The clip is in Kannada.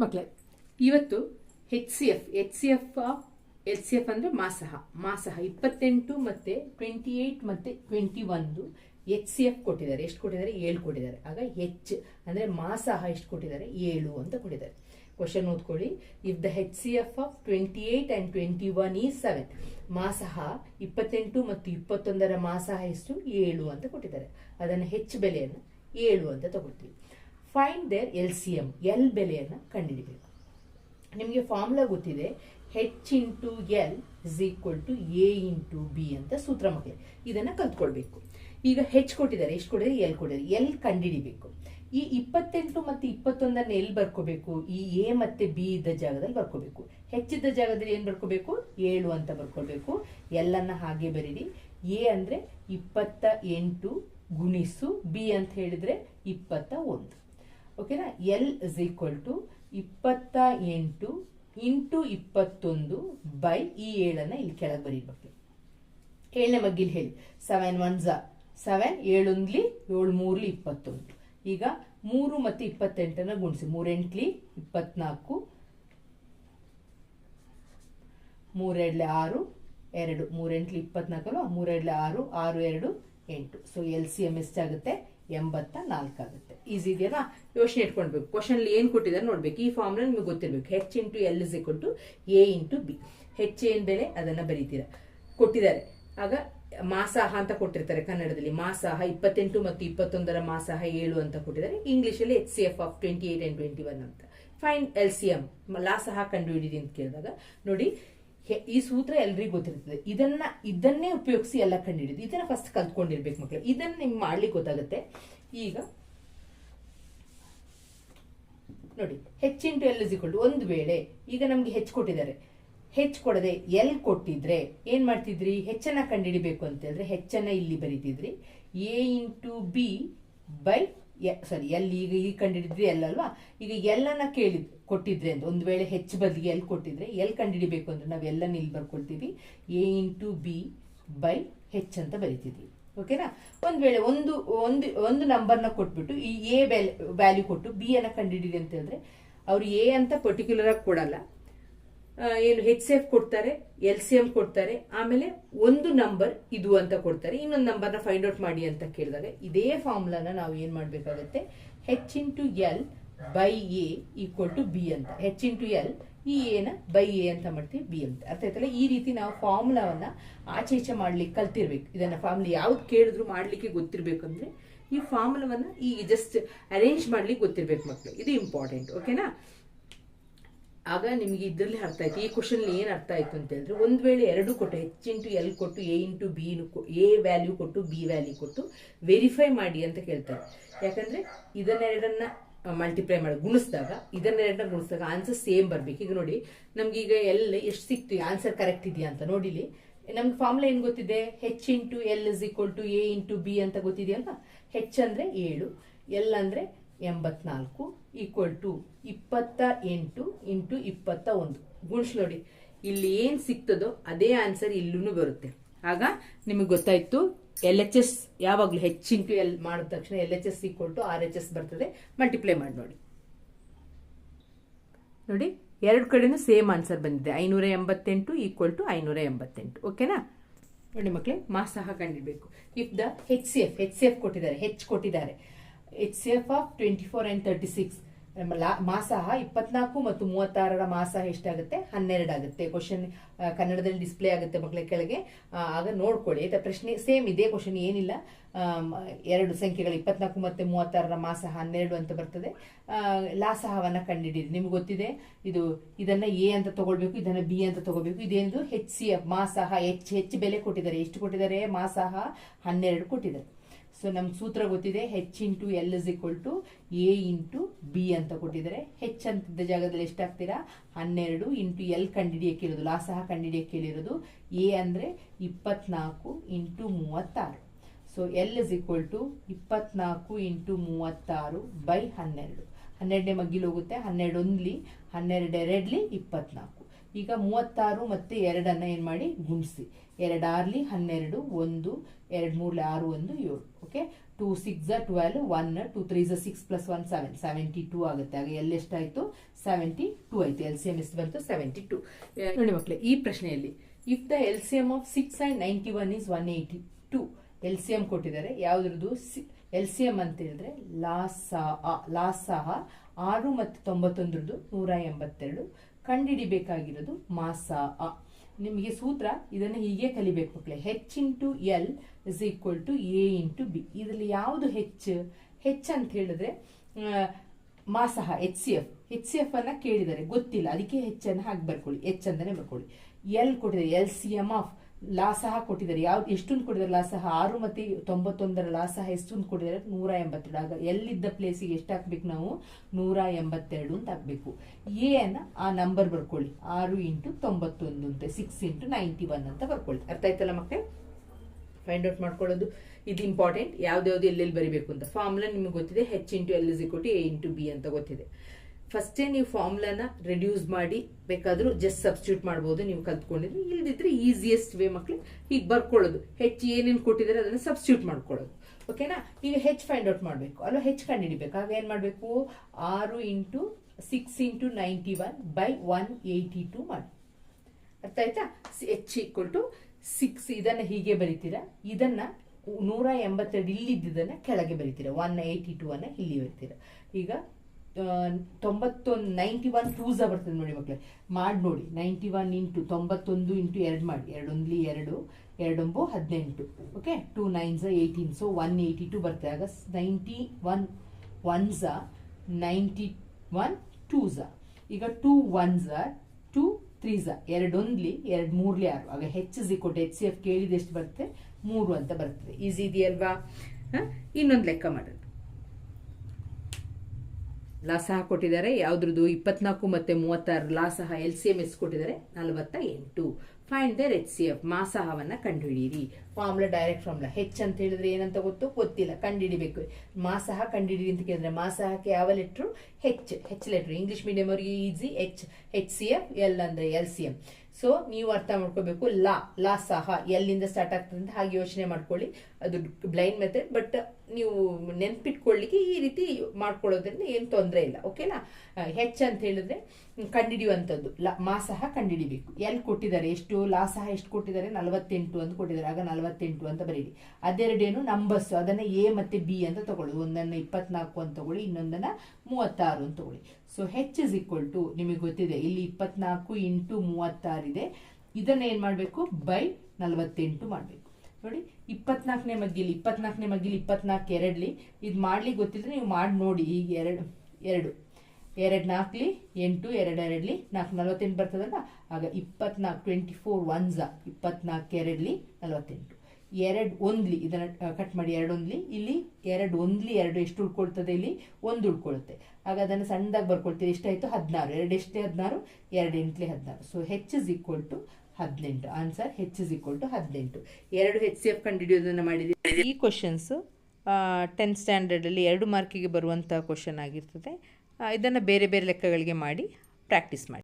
ಮಕ್ಕಳೇ ಇವತ್ತು H C F H C F H C F ಅಂದರೆ ಮಾಸಹ. ಮಾಸಹ ಇಪ್ಪತ್ತೆಂಟು ಮತ್ತೆ ಟ್ವೆಂಟಿ ಏಯ್ಟ್ ಮತ್ತೆ ಟ್ವೆಂಟಿ ಒಂದು ಎಚ್ ಸಿ ಎಫ್ ಕೊಟ್ಟಿದ್ದಾರೆ. ಎಷ್ಟು ಕೊಟ್ಟಿದ್ದಾರೆ? ಏಳು ಕೊಟ್ಟಿದ್ದಾರೆ. ಆಗ ಹೆಚ್ ಅಂದರೆ ಮಾಸಹ ಎಷ್ಟು ಕೊಟ್ಟಿದ್ದಾರೆ? ಏಳು ಅಂತ ಕೊಟ್ಟಿದ್ದಾರೆ. ಕ್ವಶನ್ ಓದ್ಕೊಳ್ಳಿ. If the H C F of twenty eight and twenty one is seven ಮಾಸಹ ಇಪ್ಪತ್ತೆಂಟು ಮತ್ತು ಇಪ್ಪತ್ತೊಂದರ ಮಾಸಹ ಎಷ್ಟು? ಏಳು ಅಂತ ಕೊಟ್ಟಿದ್ದಾರೆ. ಅದನ್ನು ಹೆಚ್ಚು ಬೆಲೆಯನ್ನು ಏಳು ಅಂತ ತಗೊಳ್ತೀವಿ. Find their L C M L ಬೆಲೆಯನ್ನು ಕಂಡುಹಿಡಿಬೇಕು. ನಿಮಗೆ ಫಾರ್ಮುಲಾ ಗೊತ್ತಿದೆ H into L is equal to A into B ಅಂತ ಸೂತ್ರ ಮಕ್ಕಳು. ಇದನ್ನು ಕಲ್ತ್ಕೊಳ್ಬೇಕು. ಈಗ ಹೆಚ್ ಕೊಟ್ಟಿದ್ದಾರೆ, ಎಷ್ಟು ಕೊಟ್ಟಿದ್ದಾರೆ? ಎಲ್ ಕೊಟ್ಟಿದ್ದಾರೆ. ಎಲ್ ಕಂಡುಹಿಡಿಬೇಕು. ಈ ಇಪ್ಪತ್ತೆಂಟು ಮತ್ತು ಇಪ್ಪತ್ತೊಂದನ್ನು ಎಲ್ಲಿ ಬರ್ಕೋಬೇಕು? ಈ ಎ ಮತ್ತೆ ಬಿ ಇದ್ದ ಜಾಗದಲ್ಲಿ ಬರ್ಕೋಬೇಕು. ಹೆಚ್ಚಿದ್ದ ಜಾಗದಲ್ಲಿ ಏನು ಬರ್ಕೋಬೇಕು? ಏಳು ಅಂತ ಬರ್ಕೊಳ್ಬೇಕು. ಎಲ್ಲನ್ನು ಹಾಗೆ ಬರೀರಿ. ಎ ಅಂದರೆ ಇಪ್ಪತ್ತ ಎಂಟು ಗುಣಿಸು ಬಿ ಅಂತ ಹೇಳಿದರೆ ಇಪ್ಪತ್ತ ಒಂದು. ಓಕೆನಾ ಎಲ್ ಇಸ್ ಈಕ್ವಲ್ ಟು ಇಪ್ಪತ್ತ ಎಂಟು ಇಂಟು ಇಪ್ಪತ್ತೊಂದು ಬೈ ಈ ಏಳನ್ನು ಇಲ್ಲಿ ಕೆಳಗೆ ಬರೀಬೇಕು. ಏಳನೇ ಮಗ್ಗಿಲ್ ಹೇಳಿ. ಸೆವೆನ್ ಒನ್ ಝ ಸೆವೆನ್ ಏಳೊಂದ್ಲಿ ಏಳು ಮೂರ್ಲಿ ಇಪ್ಪತ್ತೊಂದು. ಈಗ ಮೂರು ಮತ್ತು ಇಪ್ಪತ್ತೆಂಟನ್ನ ಗುಣಿಸಿ. ಮೂರೆಂಟ್ಲಿ, ಇಪ್ಪತ್ನಾಲ್ಕು. ಮೂರೆಡ್ಲೆ ಆರು, ಎರಡು. ಮೂರೆಂಟ್ಲಿ ಇಪ್ಪತ್ನಾಲ್ಕು ಅಲ್ವಾ ಮೂರೆಡ್ಲೆ ಆರು ಆರು, ಎರಡು, ಎಂಟು. ಸೊ ಎಲ್ ಸಿ ಎಂ ಎಷ್ಟಾಗುತ್ತೆ? ಎಂಬತ್ತ ನಾಲ್ಕು ಆಗುತ್ತೆ ಈಸಿ ಇದೆಯಲ್ಲ? ಯೋಚನೆ ಇಟ್ಕೊಳ್ಬೇಕು. ಕ್ವಶನ್ ಏನು ಕೊಟ್ಟಿದ್ದಾರೆ ನೋಡ್ಬೇಕು. ಈ ಫಾರ್ಮ್ನಲ್ಲಿ ನಿಮಗೆ ಗೊತ್ತಿರಬೇಕು. H into L is equal to A into B H ಏನ್ ಬೆಲೆ? ಅದನ್ನ ಬರೀತೀರ. ಕೊಟ್ಟಿದ್ದಾರೆ. ಆಗ ಮಾಸಾಹ ಅಂತ ಕೊಟ್ಟಿರ್ತಾರೆ ಕನ್ನಡದಲ್ಲಿ. ಮಾಸಾಹ ಇಪ್ಪತ್ತೆಂಟು ಮತ್ತು ಇಪ್ಪತ್ತೊಂದರ ಮಾಸಾಹ ಏಳು ಅಂತ ಕೊಟ್ಟಿದ್ದಾರೆ. ಇಂಗ್ಲೀಷಲ್ಲಿ H C F of twenty eight and twenty one ಅಂತ ಫೈನ್ ಎಲ್ ಸಿ ಎಂ ಲಾಸಹ ಕಂಡುಹಿಡಿದಿ ಅಂತ ಕೇಳಿದಾಗ, ನೋಡಿ ಈ ಸೂತ್ರ ಎಲ್ರಿಗೂ ಗೊತ್ತಿರ್ತದೆ. ಇದನ್ನ, ಇದನ್ನೇ ಉಪಯೋಗಿಸಿ ಎಲ್ಲ ಕಂಡುಹಿಡಿದು, ಇದನ್ನ ಫಸ್ಟ್ ಕಲ್ತ್ಕೊಂಡಿರ್ಬೇಕು ಮಕ್ಕಳು ಇದನ್ನ ನಿಮ್ಗೆ ಮಾಡ್ಲಿಕ್ಕೆ ಗೊತ್ತಾಗುತ್ತೆ. ಈಗ, ನೋಡಿ ಹೆಚ್ ಇಂಟು ಎಲ್ ಇಸ್ ಒಂದು ವೇಳೆ, ಈಗ ನಮ್ಗೆ ಹೆಚ್ ಕೊಟ್ಟಿದ್ದಾರೆ. ಹೆಚ್ ಕೊಡದೆ ಎಲ್ ಕೊಟ್ಟಿದ್ರೆ ಏನ್ ಮಾಡ್ತಿದ್ರಿ? ಹೆಚ್ಚನ್ನ ಕಂಡುಹಿಡಿಬೇಕು ಅಂತ ಹೇಳಿದ್ರೆ ಹೆಚ್ಚನ್ನ ಇಲ್ಲಿ ಬರೀತಿದ್ರಿ. A into B by sorry ಎಲ್ಲಿ ಈಗ ಈಗ ಕಂಡುಹಿಡಿದ್ರೆ ಎಲ್ಲಲ್ವಾ ಈಗ ಎಲ್ಲನ ಕೇಳಿದ್, ಕೊಟ್ಟಿದ್ರೆ ಅಂತ ಒಂದು ವೇಳೆ ಹೆಚ್ಚು ಬದಲಿಗೆ ಎಲ್ಲಿ ಕೊಟ್ಟಿದ್ರೆ ಎಲ್ಲಿ ಕಂಡುಹಿಡಿಬೇಕು ಅಂದ್ರೆ ನಾವು ಎಲ್ಲ ಇಲ್ಲಿ ಬರ್ಕೊಳ್ತೀವಿ A into B by H ಅಂತ ಬರೀತಿದ್ವಿ. ಓಕೆನಾ? ಒಂದು ವೇಳೆ ಒಂದು ಒಂದು ಒಂದು ನಂಬರ್ನ ಕೊಟ್ಬಿಟ್ಟು ಈ ಎ ವ್ಯಾಲ್ಯೂ ಕೊಟ್ಟು ಬಿ ಅನ್ನ ಕಂಡುಹಿಡಿರಿ ಅಂತ ಹೇಳಿದ್ರೆ ಅವ್ರು ಎ ಅಂತ ಪರ್ಟಿಕ್ಯುಲರ್ ಆಗಿ ಕೊಡಲ್ಲ. ಏನು ಹೆಚ್ ಸಿ ಎಫ್ ಕೊಡ್ತಾರೆ ಎಲ್ ಸಿ ಎಂ ಕೊಡ್ತಾರೆ, ಆಮೇಲೆ ಒಂದು ನಂಬರ್ ಇದು ಅಂತ ಕೊಡ್ತಾರೆ. ಇನ್ನೊಂದು ನಂಬರ್ನ ಫೈಂಡ್ ಔಟ್ ಮಾಡಿ ಅಂತ ಕೇಳಿದಾಗ ಇದೇ ಫಾರ್ಮುಲಾನ ನಾವು ಏನು ಮಾಡಬೇಕಾಗುತ್ತೆ? H into L by A equal to B ಅಂತ. ಹೆಚ್ ಇಂಟು ಎಲ್ ಈ ಎನ ಬೈ ಎ ಅಂತ ಮಾಡ್ತೀವಿ ಬಿ ಅಂತ. ಅರ್ಥ ಆಯ್ತಲ್ಲ? ಈ ರೀತಿ ನಾವು ಫಾರ್ಮುಲಾವನ್ನ ಆಚೆ ಈಚೆ ಮಾಡ್ಲಿಕ್ಕೆ ಕಲ್ತಿರ್ಬೇಕು. ಇದನ್ನ ಫಾರ್ಮುಲಾ ಯಾವ್ದು ಕೇಳಿದ್ರು ಮಾಡ್ಲಿಕ್ಕೆ ಗೊತ್ತಿರಬೇಕಂದ್ರೆ, ಈ ಫಾರ್ಮುಲಾವನ್ನ ಈಗ ಜಸ್ಟ್ ಅರೇಂಜ್ ಮಾಡ್ಲಿಕ್ಕೆ ಗೊತ್ತಿರ್ಬೇಕು ಮಕ್ಕಳು ಇದು ಇಂಪಾರ್ಟೆಂಟ್ ಓಕೆನಾ ಆಗ ನಿಮಗೆ ಇದರಲ್ಲಿ ಅರ್ಥ ಆಯ್ತು, ಈ ಕ್ವಶನ್ ಏನು ಅರ್ಥ ಆಯ್ತು ಅಂತ ಹೇಳಿದ್ರೆ, ಒಂದು ವೇಳೆ ಎರಡು ಕೊಟ್ಟು ಹೆಚ್ ಇಂಟು ಎಲ್ ಕೊಟ್ಟು A into B A value ಕೊಟ್ಟು ಬಿ ವ್ಯಾಲ್ಯೂ ಕೊಟ್ಟು ವೆರಿಫೈ ಮಾಡಿ ಅಂತ ಕೇಳ್ತಾರೆ. ಯಾಕಂದ್ರೆ ಇದನ್ನೆರಡನ್ನ ಮಲ್ಟಿಪ್ಲೈ ಮಾಡಿ, ಗುಣಿಸಿದಾಗ, ಇದನ್ನೆರಡನ್ನ ಗುಣಿಸಿದಾಗ ಆನ್ಸರ್ ಸೇಮ್ ಬರ್ಬೇಕು. ಈಗ ನೋಡಿ, ನಮ್ಗೆ ಈಗ ಎಲ್ ಎಷ್ಟು ಸಿಕ್ತು ಆನ್ಸರ್ ಕರೆಕ್ಟ್ ಇದೆಯಾ ಅಂತ ನೋಡಿಲಿ. ನಮ್ಗೆ ಫಾರ್ಮುಲಾ ಏನು ಗೊತ್ತಿದೆ? H into L is equal to A into B ಅಂತ ಗೊತ್ತಿದೆಯಲ್ಲ ಹೆಚ್ ಅಂದ್ರೆ ಏಳು ಎಲ್ ಅಂದ್ರೆ ಎಂಬತ್ನಾಲ್ಕು ಈಕ್ವಲ್ ಟು ಇಪ್ಪತ್ತ ಎಂಟು ಇಂಟು ಇಪ್ಪತ್ತ ಒಂದು. ಗುಣಿಸ್ ನೋಡಿ, ಇಲ್ಲಿ ಏನು ಸಿಗ್ತದೋ ಅದೇ ಆನ್ಸರ್ ಇಲ್ಲೂ ಬರುತ್ತೆ. ಆಗ ನಿಮಗೆ ಗೊತ್ತಾಯ್ತು ಎಲ್ ಎಚ್ ಎಸ್ ಯಾವಾಗಲೂ ಹೆಚ್ ಇಂಟು ಎಲ್ ಮಾಡಿದ ತಕ್ಷಣ L H S equal to R H S ಬರ್ತದೆ. ಮಲ್ಟಿಪ್ಲೈ ಮಾಡಿ ನೋಡಿ. ನೋಡಿ, ಎರಡು ಕಡೆನೂ ಸೇಮ್ ಆನ್ಸರ್ ಬಂದಿದೆ. ಐನೂರ ಎಂಬತ್ತೆಂಟು ಈಕ್ವಲ್ ಟು ಐನೂರ ಎಂಬತ್ತೆಂಟು. ಓಕೆನಾ ನೋಡಿ ಮಕ್ಕಳೇ ಮಾಸ್ ಸಹ ಕಂಡಿಡಬೇಕು. If the H C F H C F ಕೊಟ್ಟಿದ್ದಾರೆ ಹೆಚ್ ಕೊಟ್ಟಿದ್ದಾರೆ. H C F of twenty four and thirty six ಮಾಸ ಇಪ್ಪತ್ನಾಲ್ಕು ಮತ್ತು ಮೂವತ್ತಾರರ ಮಾಸ ಎಷ್ಟಾಗುತ್ತೆ? ಹನ್ನೆರಡಾಗುತ್ತೆ. ಕ್ವಶನ್ ಕನ್ನಡದಲ್ಲಿ ಡಿಸ್ಪ್ಲೇ ಆಗುತ್ತೆ ಮಕ್ಕಳ ಕೆಳಗೆ. ಆಗ ನೋಡ್ಕೊಳ್ಳಿ. ಆಯ್ತಾ? ಪ್ರಶ್ನೆ ಸೇಮ್ ಇದೇ. ಕ್ವಶನ್ ಏನಿಲ್ಲ. ಎರಡು ಸಂಖ್ಯೆಗಳು, ಇಪ್ಪತ್ನಾಲ್ಕು ಮತ್ತು ಮೂವತ್ತಾರರ ಮಾಸ ಹನ್ನೆರಡು ಅಂತ ಬರ್ತದೆ. ಲಾಸಹವನ್ನು ಕಂಡಿಡಿರಿ. ನಿಮ್ಗೆ ಗೊತ್ತಿದೆ? ಇದು, ಇದನ್ನು ಎ ಅಂತ ತಗೊಳ್ಬೇಕು, ಇದನ್ನು ಬಿ ಅಂತ ತಗೋಬೇಕು ಇದೇನಿದು? ಹೆಚ್ ಸಿ ಎಫ್ ಮಾಸಹ ಹೆಚ್ಚು ಹೆಚ್ಚು ಬೆಲೆ ಕೊಟ್ಟಿದ್ದಾರೆ. ಎಷ್ಟು ಕೊಟ್ಟಿದ್ದಾರೆ? ಮಾಸಹ ಹನ್ನೆರಡು ಕೊಟ್ಟಿದ್ದಾರೆ. ಸೊ ನಮ್ಗೆ ಸೂತ್ರ ಗೊತ್ತಿದೆ H into L is equal to A into B ಅಂತ ಕೊಟ್ಟಿದ್ದಾರೆ. ಹೆಚ್ ಅಂತಿದ್ದ ಜಾಗದಲ್ಲಿ ಎಷ್ಟಾಗ್ತೀರಾ? ಹನ್ನೆರಡು ಇಂಟು ಎಲ್ ಕಂಡಿಡಿಯಕ್ಕೆ ಇರೋದು ಲಾಸಹ ಕಂಡಿಡಿಯಕ್ಕೆ ಇರೋದು ಎ ಅಂದ್ರೆ ಇಪ್ಪತ್ನಾಲ್ಕು ಇಂಟು ಮೂವತ್ತಾರು. So L is equal to ಇಪ್ಪತ್ನಾಲ್ಕು ಇಂಟು ಮೂವತ್ತಾರು ಬೈ ಹನ್ನೆರಡು. ಹನ್ನೆರಡನೇ ಮಗ್ಗಿಲ್ ಹೋಗುತ್ತೆ ಹನ್ನೆರಡು ಒಂದ್ಲಿ ಹನ್ನೆರಡು ಎರಡ್ಲಿ ಇಪ್ಪತ್ನಾಲ್ಕು. ಈಗ ಮೂವತ್ತಾರು ಮತ್ತು ಎರಡನ್ನು ಏನು ಮಾಡಿ? ಗುಣಿಸಿ. ಎರಡಾರ್ಲಿ ಹನ್ನೆರಡು, ಒಂದು, ಎರಡು ಮೂರ್ಲಿ ಆರು, ಒಂದು, ಏಳು. Okay two six twelve one two three six plus one seven seventy two ಆಗುತ್ತೆ. ಆಗ ಎಲ್ಲಿ ಎಷ್ಟಾಯಿತು? ಸೆವೆಂಟಿ ಟೂ ಆಯಿತು. ಎಲ್ ಸಿ ಎಂ ಎಷ್ಟು ಬಂತು? ಸೆವೆಂಟಿ ಟೂ ನೋಡಿ ಮಕ್ಕಳೇ ಈ ಪ್ರಶ್ನೆಯಲ್ಲಿ if the L C M of six and ninety one is one eighty two L C M ಕೊಟ್ಟಿದ್ದಾರೆ. ಯಾವುದ್ರದ್ದು? ಎಲ್ ಸಿ ಎಂ ಅಂತ ಹೇಳಿದ್ರೆ ಲಾಸ್ ಲಾಸ್ ಸಹ ಆರು ಮತ್ತು ತೊಂಬತ್ತೊಂದರದ್ದು ನೂರ ಎಂಬತ್ತೆರಡು. ಕಂಡುಹಿಡಿಬೇಕಾಗಿರೋದು ಮಾಸ ಅ. ನಿಮಗೆ ಸೂತ್ರ ಇದನ್ನು ಹೀಗೆ ಕಲಿಬೇಕು ಮಕ್ಕಳೇ H into L is equal to A into B ಇದರಲ್ಲಿ ಯಾವುದು ಹೆಚ್ ಹೆಚ್ ಅಂತ ಹೇಳಿದ್ರೆ ಮಾಸಹ H C F H C F ಅನ್ನ ಕೇಳಿದ್ದಾರೆ ಗೊತ್ತಿಲ್ಲ. ಅದಕ್ಕೆ ಹೆಚ್ ಅನ್ನು ಹಾಕಿ ಬರ್ಕೊಳ್ಳಿ. ಎಚ್ ಅಂತಾನೆ ಬರ್ಕೊಳ್ಳಿ. ಎಲ್ ಕೊಟ್ಟಿದೆ ಎಲ್ ಸಿ ಎಂ ಆಫ್ ಲಾಸಹ ಕೊಟ್ಟಿದ್ದಾರೆ. ಯಾವ್ದು ಎಷ್ಟೊಂದು ಕೊಟ್ಟಿದ್ದಾರೆ ಲಾಸಹ ಆರು ಮತ್ತೆ ತೊಂಬತ್ತೊಂದರ ಲಾಸಹ ಎಷ್ಟೊಂದು ಕೊಟ್ಟಿದ್ದಾರೆ? ನೂರ ಎಂಬತ್ತೆರಡು. ಆಗ ಎಲ್ಲಿದ್ದ ಪ್ಲೇಸಿಗೆ ಎಷ್ಟು ಹಾಕ್ಬೇಕು ನಾವು? ನೂರ ಎಂಬತ್ತೆರಡು ಅಂತ ಹಾಕ್ಬೇಕು. ಎ ಅನ್ನ ಆ ನಂಬರ್ ಬರ್ಕೊಳ್ಳಿ. ಆರು ಇಂಟು ತೊಂಬತ್ತೊಂದು ಅಂತ ಸಿಕ್ಸ್ ಇಂಟು ನೈಂಟಿ ಒನ್ ಅಂತ ಬರ್ಕೊಳ್ಳಿ. ಅರ್ಥ ಆಯ್ತಲ್ಲ ಮಕ್ಕಳೇ? ಫೈಂಡ್ ಔಟ್ ಮಾಡ್ಕೊಳ್ಳೋದು. ಇದು ಇಂಪಾರ್ಟೆಂಟ್ ಯಾವ್ದು ಎಲ್ಲೆಲ್ಲಿ ಬರಿಬೇಕು ಅಂತ. ಫಾರ್ಮುಲಾ ನಿಮಗೆ ಗೊತ್ತಿದೆ. H into L is equal to A into B ಅಂತ ಗೊತ್ತಿದೆ. ಫಸ್ಟೇ ನೀವು ಫಾರ್ಮುಲಾನ ರೆಡ್ಯೂಸ್ ಮಾಡಿ ಬೇಕಾದರೂ ಜಸ್ಟ್ ಸಬ್ಸ್ಟ್ಯೂಟ್ ಮಾಡ್ಬೋದು, ನೀವು ಕಲ್ತ್ಕೊಂಡಿದ್ರೆ. ಇಲ್ದಿದ್ರೆ ಈಸಿಯೆಸ್ಟ್ ವೇ ಮಕ್ಳು ಹೀಗೆ ಬರ್ಕೊಳ್ಳೋದು. ಹೆಚ್ಚು ಏನೇನು ಕೊಟ್ಟಿದ್ದಾರೆ ಅದನ್ನು ಸಬ್ಸ್ಟ್ಯೂಟ್ ಮಾಡ್ಕೊಳ್ಳೋದು. ಓಕೆನಾ? ಈಗ ಹೆಚ್ ಫೈಂಡ್ ಔಟ್ ಮಾಡಬೇಕು. ಹೆಚ್ ಕಂಡು ಹಿಡಿಬೇಕು ಆಗ ಏನು ಮಾಡಬೇಕು? ಆರು into six into ninety one by one eighty two ಮಾಡಿ ಅರ್ಥ ಆಯ್ತಾ? ಹೆಚ್ ಈಕ್ವಲ್ ಟು ಸಿಕ್ಸ್ ಇದನ್ನು ಹೀಗೆ ಬರಿತೀರಾ? ಇದನ್ನು ನೂರ ಎಂಬತ್ತೆರಡು ಇಲ್ಲಿದ್ದನ್ನು ಕೆಳಗೆ ಬರಿತೀರಾ? ಒನ್ ಏಯ್ಟಿ ಟು ಅನ್ನ ಇಲ್ಲಿ ಬರಿತೀರಾ ಈಗ ತೊಂಬತ್ತೊಂದು, ನೈಂಟಿ ಒನ್ ಟೂಸ ಬರ್ತದೆ ನೋಡಿ ಮಕ್ಕಳೇ ಮಾಡಿ ನೋಡಿ. ನೈಂಟಿ ಒನ್ ಇಂಟು ತೊಂಬತ್ತೊಂದು ಇಂಟು ಎರಡು ಮಾಡಿ. ಎರಡೊಂದ್ಲಿ ಎರಡು, ಎರಡೊಂಬು ಹದಿನೆಂಟು. Okay two nines eighteen so one eighty two ಬರ್ತದೆ. ಆಗ ninety one ones ninety one twos ಈಗ ಟೂ ಒನ್ಸ ಟೂ ತ್ರೀಸ ಎರಡೊಂದ್ಲಿ, ಎರಡು ಮೂರ್ಲಿ ಆರು. ಆಗ ಹೆಚ್ ಕೊಟ್ಟು ಎಚ್ ಸಿ ಎಫ್ ಕೇಳಿದ ಎಷ್ಟು ಬರುತ್ತೆ ಮೂರು ಅಂತ ಬರ್ತದೆ. ಈಸಿ ಇದೆಯಲ್ವಾ? ಇನ್ನೊಂದು ಲೆಕ್ಕ ಮಾಡೋದು ಲಾಸಹ ಕೊಟ್ಟಿದ್ದಾರೆ. ಯಾವ್ದ್ರದ್ದು ಇಪ್ಪತ್ನಾಲ್ಕು ಮತ್ತೆ ಮೂವತ್ತಾರು ಲಾಸಹ ಎಲ್ ಸಿ ಎಂ ಎಸ್ ಕೊಟ್ಟಿದ್ದಾರೆ. ನಲವತ್ತ ಎಂಟು find their H C F ಮಾಸಹವನ್ನ ಕಂಡುಹಿಡಿಯಿರಿ. ಫಾರ್ಮುಲಾ ಡೈರೆಕ್ಟ್ ಫಾರ್ಮುಲಾ ಹೆಚ್ ಅಂತ ಹೇಳಿದ್ರೆ ಏನಂತ ಗೊತ್ತು? ಗೊತ್ತಿಲ್ಲ. ಕಂಡುಹಿಡಿಬೇಕು. ಮಾಸಹ ಕಂಡುಹಿಡಿಯಿರಿ ಅಂತ ಕೇಳಿದ್ರೆ ಮಾಸಹಕ್ಕೆ ಯಾವ letter H H letter English medium ಅವರಿಗೆ easy H H C F L ಅಂದ್ರೆ ಎಲ್ ಸಿ ಎಂ ಸೊ ನೀವು ಅರ್ಥ ಮಾಡ್ಕೋಬೇಕು, ಲಾ ಲಾ ಸಹ, ಎಲ್ಲಿಂದ ಸ್ಟಾರ್ಟ್ ಆಗ್ತದೆ ಅಂತ ಹಾಗೆ ಯೋಚನೆ ಮಾಡ್ಕೊಳ್ಳಿ. ಅದು ಬ್ಲೈಂಡ್ ಮೆಥಡ್ ಬಟ್ ನೀವು ನೆನ್ಪಿಟ್ಕೊಳ್ಳಿಕ್ಕೆ ಈ ರೀತಿ ಮಾಡ್ಕೊಳ್ಳೋದ್ರಿಂದ ಏನು ತೊಂದರೆ ಇಲ್ಲ ಓಕೆನಾ ಹೆಚ್ ಅಂತ ಹೇಳಿದ್ರೆ ಕಂಡಿಡಿಯುವಂಥದ್ದು. ಲ, ಮಾ ಸಹ ಕಂಡಿಡಿಬೇಕು. ಎಲ್ಲಿ ಕೊಟ್ಟಿದ್ದಾರೆ? ಎಷ್ಟು? ಲಾ ಸಹ ಎಷ್ಟು ಕೊಟ್ಟಿದ್ದಾರೆ? ನಲವತ್ತೆಂಟು ಅಂತ ಕೊಟ್ಟಿದ್ದಾರೆ. ಆಗ ನಲವತ್ತೆಂಟು ಅಂತ ಬರೀರಿ. ಅದೆರಡೇನು ನಂಬರ್ಸು ಅದನ್ನು ಎ ಮತ್ತು ಬಿ ಅಂತ ತಗೊಳ್ಳಿ. ಒಂದನ್ನು ಇಪ್ಪತ್ನಾಲ್ಕು ಅಂತ ತಗೊಳ್ಳಿ, ಇನ್ನೊಂದನ್ನು ಮೂವತ್ತಾರು ಅಂತ ತಗೊಳ್ಳಿ. So H is equal to ನಿಮಗೆ ಗೊತ್ತಿದೆ, ಇಲ್ಲಿ ಇಪ್ಪತ್ನಾಲ್ಕು ಇಂಟು ಮೂವತ್ತಾರಿದೆ ಇದನ್ನ ಏನು ಮಾಡಬೇಕು? ಬೈ ನಲವತ್ತೆಂಟು ಮಾಡಬೇಕು. ನೋಡಿ, ಇಪ್ಪತ್ನಾಲ್ಕನೇ ಮಗ್ಗಿಲಿ ಇಪ್ಪತ್ನಾಲ್ಕನೇ ಮಗ್ಗಿಲಿ ಇಪ್ಪತ್ನಾಲ್ಕು ಎರಡ್ಲಿ. ಇದು ಮಾಡ್ಲಿಕ್ಕೆ ಗೊತ್ತಿದ್ರೆ ನೀವು ಮಾಡಿ ನೋಡಿ, ಈಗ ಎರಡು ಎರಡು. ಎರಡು ನಾಲ್ಕಲಿ, ಎಂಟು, ಎರಡು ಎರಡ್ಲಿ. ನಾಲ್ಕು ನಲ್ವತ್ತೆಂಟು ಬರ್ತದಲ್ಲ? ಆಗ ಇಪ್ಪತ್ನಾಲ್ಕು ಟ್ವೆಂಟಿ ಫೋರ್ ಒನ್ಸ ಇಪ್ಪತ್ನಾಲ್ಕು ಎರಡ್ಲಿ, ನಲವತ್ತೆಂಟು. ಎರಡು ಒಂದ್ಲಿ, ಇದನ್ನ ಕಟ್ ಮಾಡಿ ಎರಡು ಒಂದ್ಲಿ, ಇಲ್ಲಿ ಎರಡು ಒಂದ್ಲಿ ಎರಡು ಎಷ್ಟು ಉಳ್ಕೊಳ್ತದೆ ಇಲ್ಲಿ? ಒಂದು ಉಳ್ಕೊಳುತ್ತೆ. ಆಗ ಅದನ್ನು ಸಣ್ಣದಾಗಿ ಬರ್ಕೊಳ್ತೀರಿ, ಎಷ್ಟಾಯ್ತು? ಹದಿನಾರು. ಎರಡು ಎಷ್ಟೇ ಹದಿನಾರು? ಎರಡು ಎಂಟ್ಲಿ ಹದಿನಾರು. So H is equal to ಹದಿನೆಂಟು. Answer H is equal to ಹದಿನೆಂಟು. ಎರಡು ಹೆಚ್ ಸಿ ಎಫ್ ಕಂಡುಹಿಡಿಯೋದನ್ನು ಮಾಡಿದ್ದೀವಿ ಈ ಕ್ವಶನ್ಸು ಟೆಂತ್ ಸ್ಟ್ಯಾಂಡರ್ಡಲ್ಲಿ ಎರಡು ಮಾರ್ಕಿಗೆ ಬರುವಂಥ ಕ್ವಶನ್ ಆಗಿರ್ತದೆ. ಇದನ್ನು ಬೇರೆ ಬೇರೆ ಲೆಕ್ಕಗಳಿಗೆ ಮಾಡಿ ಪ್ರಾಕ್ಟೀಸ್ ಮಾಡಿ.